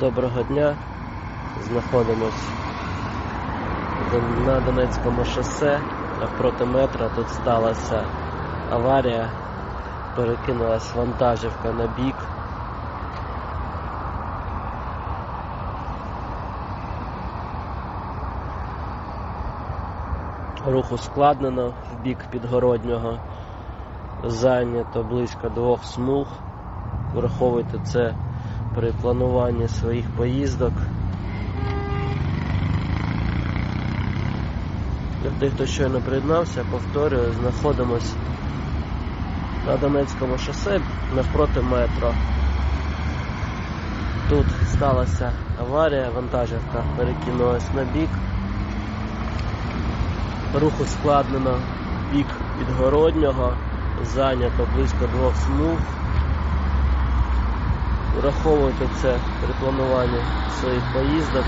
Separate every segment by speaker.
Speaker 1: Доброго дня. Знаходимось на Донецькому шосе навпроти метра. Тут сталася аварія. Перекинулась вантажівка на бік. Рух ускладнено в бік підгороднього. Зайнято близько двох смуг. Враховуйте це при плануванні своїх поїздок. Для тих, хто щойно приєднався, повторюю, знаходимось на Донецькому шосе навпроти метро. Тут сталася аварія, вантажівка перекинулась на бік. Рух ускладнено бік підгороднього, зайнято близько двох смуг. Враховуйте це при плануванні своїх поїздок.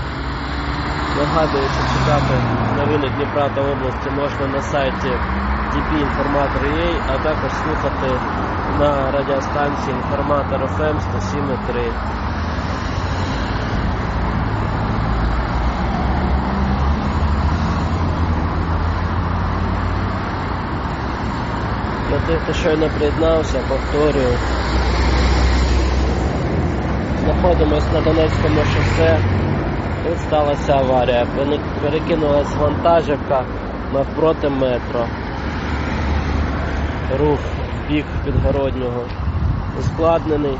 Speaker 1: Нагадую, що читати новини Дніпра та області можна на сайті dpinformator.ua, а також слухати на радіостанції Інформатор FM 107.3. Для тих, хто щойно приєднався, повторюю. Знаходимось на Донецькому шосе. Тут сталася аварія. Пере- Перекинулась вантажівка навпроти метро. Рух в бік підгороднього ускладнений.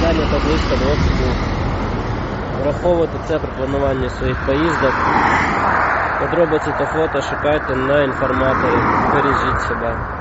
Speaker 1: Зайнято близько двох смуг. Враховуйте це при плануванні своїх поїздок. Подробиці та фото шукайте на інформаторі. Бережіть себе.